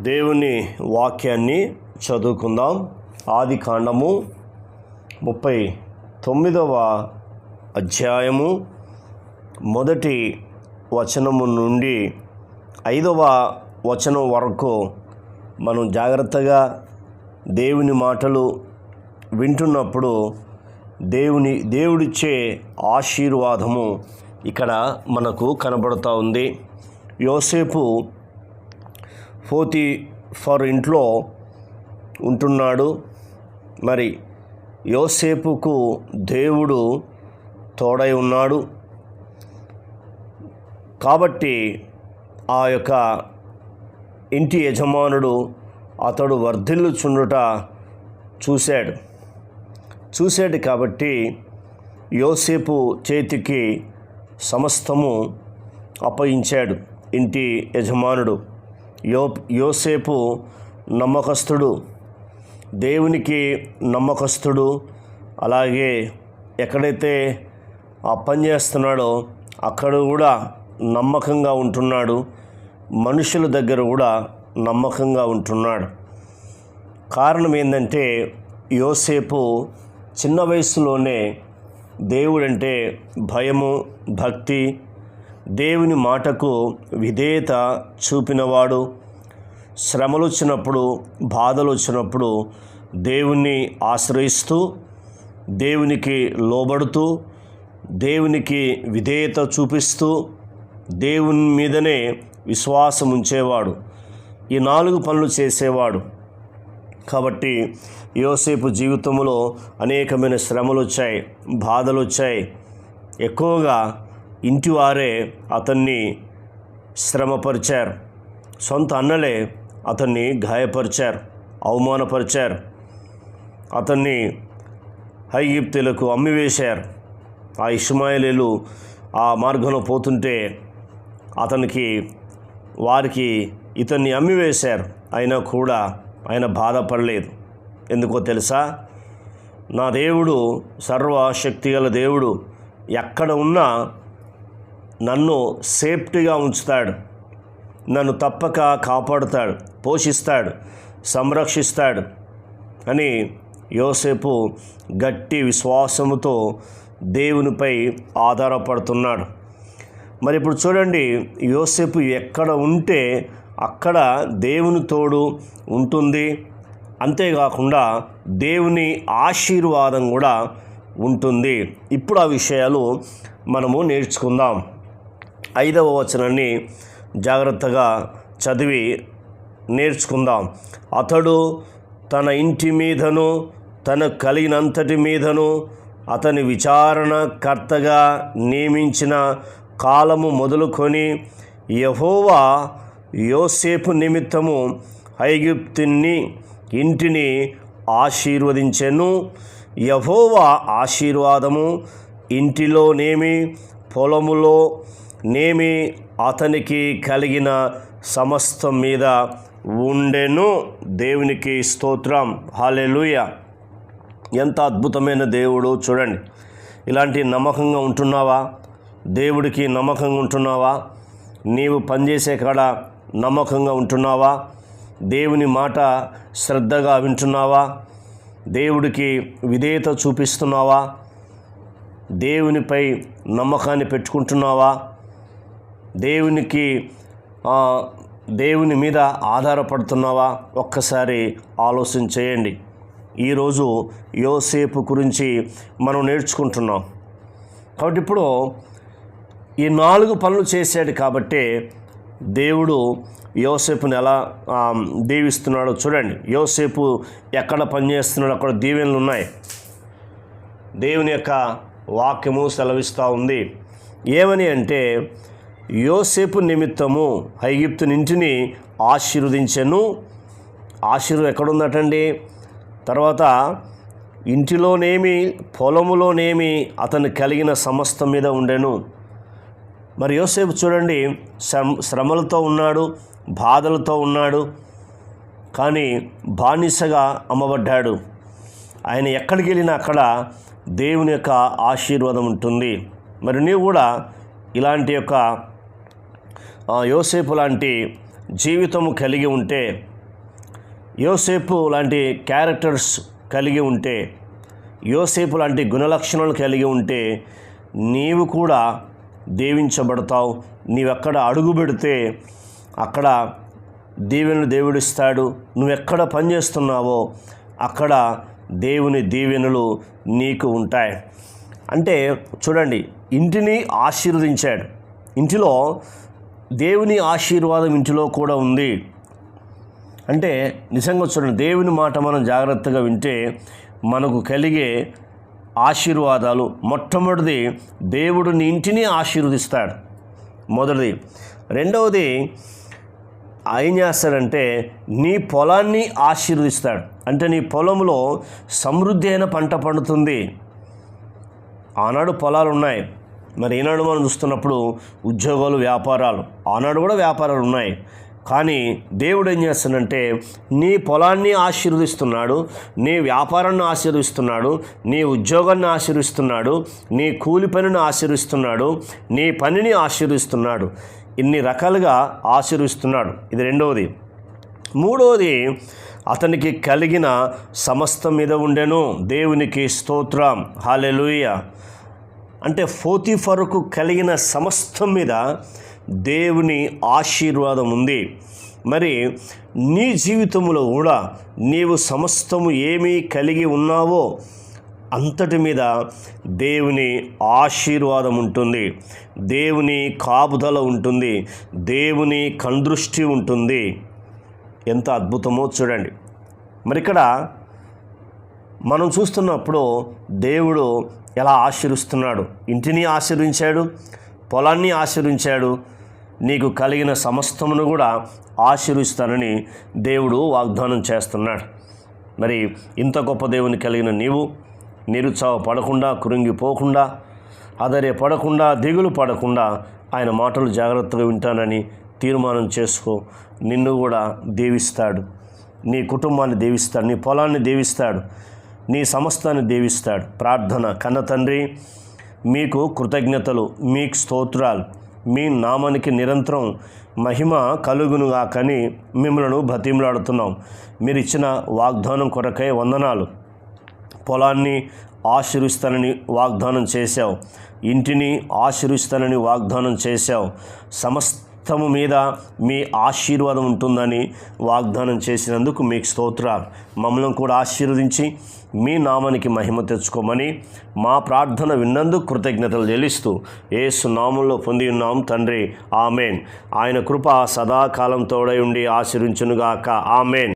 దేవుని వాక్యాన్ని చదువుకుందాం. ఆది కాండము ముప్పై తొమ్మిదవ అధ్యాయము. మొదటి వచనము నుండి ఐదవ వచనం వరకు మనం జాగ్రత్తగా దేవుని మాటలు వింటున్నప్పుడు దేవుని దేవుడిచ్చే ఆశీర్వాదము ఇక్కడ మనకు కనబడుతూ ఉంది. యోసేపు పోతి ఫర్ ఇంట్లో ఉంటున్నాడు. మరి యోసేపుకు దేవుడు తోడై ఉన్నాడు. కాబట్టి ఆ యొక్క ఇంటి యజమానుడు అతడు వర్ధిల్లుచుండుట చూశాడు. చూశాడు కాబట్టి యోసేపు చేతికి సమస్తము అప్పగించాడు ఇంటి యజమానుడు. యో యోసేపు నమ్మకస్తుడు దేవునికి నమ్మకస్తుడు. అలాగే ఎక్కడైతే ఆ పని చేస్తున్నాడో అక్కడ కూడా నమ్మకంగా ఉంటున్నాడు. మనుషుల దగ్గర కూడా నమ్మకంగా ఉంటున్నాడు. కారణం ఏంటంటే యోసేపు చిన్న వయసులోనే దేవుడంటే భయము భక్తి దేవుని మాటకు విధేయత చూపినవాడు శ్రమలు వచ్చినప్పుడు బాధలు వచ్చినప్పుడు దేవుణ్ణి ఆశ్రయిస్తూ దేవునికి లోబడుతూ దేవునికి విధేయత చూపిస్తూ దేవుని మీదనే విశ్వాసం ఉంచేవాడు ఈ నాలుగు పనులు చేసేవాడు. కాబట్టి యోసేపు జీవితంలో అనేకమైన శ్రమలు వచ్చాయి బాధలు వచ్చాయి ఎక్కువగా ఇంటివారే అతన్ని శ్రమపరిచారు. సొంత అన్నలే అతన్ని గాయపరిచారు అవమానపరిచారు. అతన్ని హైగిప్తులకు అమ్మివేశారు. ఆ ఇష్మాయిలీలు ఆ మార్గంలో పోతుంటే అతనికి వారికి ఇతన్ని అమ్మివేశారు. అయినా కూడా ఆయన బాధపడలేదు. ఎందుకో తెలుసా? నా దేవుడు సర్వశక్తిగల దేవుడు. ఎక్కడ ఉన్నా నన్ను సేఫ్టీగా ఉంచుతాడు. నన్ను తప్పక కాపాడుతాడు పోషిస్తాడు సంరక్షిస్తాడు అని యోసేపు గట్టి విశ్వాసముతో దేవునిపై ఆధారపడుతున్నాడు. మరి ఇప్పుడు చూడండి యోసేపు ఎక్కడ ఉంటే అక్కడ దేవుని తోడు ఉంటుంది. అంతేకాకుండా దేవుని ఆశీర్వాదం కూడా ఉంటుంది. ఇప్పుడు ఆ విషయాలు మనము నేర్చుకుందాం. ఐదవ వచనాన్ని జాగ్రత్తగా చదివి నేర్చుకుందాం. అతడు తన ఇంటి మీదను తన కలిగినంతటి మీదను అతని విచారణకర్తగా నియమించిన కాలము మొదలుకొని యహోవా యోసేపు నిమిత్తము ఐగుప్తుని ఇంటిని ఆశీర్వదించెను. యహోవా ఆశీర్వాదము ఇంటిలోనేమి పొలములో నేమి అతనికి కలిగిన సమస్తం మీద ఉండెను. దేవునికి స్తోత్రం. హాలెలుయ ఎంత అద్భుతమైన దేవుడు చూడండి. ఇలాంటి నమ్మకంగా ఉంటున్నావా? దేవుడికి నమ్మకంగా ఉంటున్నావా? నీవు పనిచేసే కాడ నమ్మకంగా ఉంటున్నావా? దేవుని మాట శ్రద్ధగా వింటున్నావా? దేవుడికి విధేయత చూపిస్తున్నావా? దేవునిపై నమ్మకాన్ని పెట్టుకుంటున్నావా? దేవునికి దేవుని మీద ఆధారపడుతున్నావా? ఒక్కసారి ఆలోచన చేయండి. ఈరోజు యోసేపు గురించి మనం నేర్చుకుంటున్నాం. కాబట్టి ఇప్పుడు ఈ నాలుగు పనులు చేశాడు కాబట్టి దేవుడు యోసేపుని ఎలా దీవిస్తున్నాడో చూడండి. యోసేపు ఎక్కడ పనిచేస్తున్నాడో అక్కడ దీవెనలు ఉన్నాయి. దేవుని యొక్క వాక్యము సెలవిస్తూ ఉంది. ఏమని అంటే యోసేపు నిమిత్తము ఐగిప్తునింటిని ఆశీర్వదించెను. ఆశీర్వ ఎక్కడుందటండి? తర్వాత ఇంటిలోనేమి పొలములోనేమి అతను కలిగిన సమస్తం మీద ఉండెను. మరి యోసేపు చూడండి శ్రమ శ్రమలతో ఉన్నాడు బాధలతో ఉన్నాడు కానీ బానిసగా అమ్మబడ్డాడు. ఆయన ఎక్కడికి వెళ్ళినా అక్కడ దేవుని యొక్క ఆశీర్వాదం ఉంటుంది. మరి నీవు కూడా ఇలాంటి యొక్క యోసేపు లాంటి జీవితము కలిగి ఉంటే యోసేపు లాంటి క్యారెక్టర్స్ కలిగి ఉంటే యోసేపు లాంటి గుణలక్షణాలు కలిగి ఉంటే నీవు కూడా దీవించబడతావు. నీవెక్కడ అడుగు పెడితే అక్కడ దీవెనలు దేవుడిస్తాడు. నువ్వెక్కడ పనిచేస్తున్నావో అక్కడ దేవుని దీవెనలు నీకు ఉంటాయి. అంటే చూడండి ఇంటిని ఆశీర్వదించాడు. ఇంటిలో దేవుని ఆశీర్వాదం ఇంటిలో కూడా ఉంది. అంటే నిజంగా చూడండి దేవుని మాట మనం జాగ్రత్తగా వింటే మనకు కలిగే ఆశీర్వాదాలు మొట్టమొదటిది దేవుడు నీ ఇంటిని ఆశీర్వదిస్తాడు. మొదటిది. రెండవది ఏం చేస్తాడంటే నీ పొలాన్ని ఆశీర్వదిస్తాడు. అంటే నీ పొలంలో సమృద్ధి అయిన పంట పండుతుంది. ఆనాడు పొలాలు ఉన్నాయి. మరి ఈనాడు మనం చూస్తున్నప్పుడు ఉద్యోగాలు వ్యాపారాలు ఆనాడు కూడా వ్యాపారాలు ఉన్నాయి. కానీ దేవుడు ఏం చేస్తాడంటే నీ పొలాన్ని ఆశీర్వదిస్తున్నాడు నీ వ్యాపారాన్ని ఆశీర్విస్తున్నాడు నీ ఉద్యోగాన్ని ఆశీర్విస్తున్నాడు నీ కూలి పనిని ఆశీర్విస్తున్నాడు నీ పనిని ఆశీర్విస్తున్నాడు ఇన్ని రకాలుగా ఆశీర్విస్తున్నాడు ఇది రెండవది. మూడవది అతనికి కలిగిన సమస్తం మీద ఉండెను. దేవునికి స్తోత్రం. హాలెలుయ అంటే ఫోతిఫరుకు కలిగిన సమస్తం మీద దేవుని ఆశీర్వాదం ఉంది. మరి నీ జీవితంలో కూడా నీవు సమస్తము ఏమీ కలిగి ఉన్నావో అంతటి మీద దేవుని ఆశీర్వాదం ఉంటుంది. దేవుని కాపుదల ఉంటుంది. దేవుని కందృష్టి ఉంటుంది. ఎంత అద్భుతమో చూడండి. మరి ఇక్కడ మనం చూస్తున్నప్పుడు దేవుడు ఎలా ఆశీర్విస్తున్నాడు? ఇంటిని ఆశీర్వించాడు పొలాన్ని ఆశీర్వించాడు నీకు కలిగిన సమస్తమును కూడా ఆశీర్విస్తానని దేవుడు వాగ్దానం చేస్తున్నాడు. మరి ఇంత గొప్ప దేవుని కలిగిన నీవు నిరుత్సాహ పడకుండా కృంగిపోకుండా అదరే పడకుండా దిగులు పడకుండా ఆయన మాటలు జాగ్రత్తగా వింటానని తీర్మానం చేసుకో. నిన్ను కూడా దీవిస్తాడు. నీ కుటుంబాన్ని దీవిస్తాడు. నీ పొలాన్ని దీవిస్తాడు. నీ సమస్తాన్ని దీవిస్తాడు. ప్రార్థన కన్న తండ్రి మీకు కృతజ్ఞతలు మీకు స్తోత్రాలు. మీ నామానికి నిరంతరం మహిమ కలుగునుగా కని మిమ్మల్ని బతిమలాడుతున్నాం మీరు ఇచ్చిన వాగ్దానం కొరకై వందనాలు. పొలాన్ని ఆశీర్విస్తానని వాగ్దానం చేశావు. ఇంటిని ఆశీర్విస్తానని వాగ్దానం చేశావు. సమస్తము మీద మీ ఆశీర్వాదం ఉంటుందని వాగ్దానం చేసినందుకు మీకు స్తోత్రాలు. మమ్మల్ని కూడా ఆశీర్వదించి మీ నామానికి మహిమ తెచ్చుకోమని మా ప్రార్థన విన్నందుకు కృతజ్ఞతలు చెల్లిస్తూ ఏసు నామంలో పొంది ఉన్నాం తండ్రి. ఆమెన్. ఆయన కృప సదాకాలం తోడై ఉండి ఆశీర్వించునుగాక. ఆమెన్.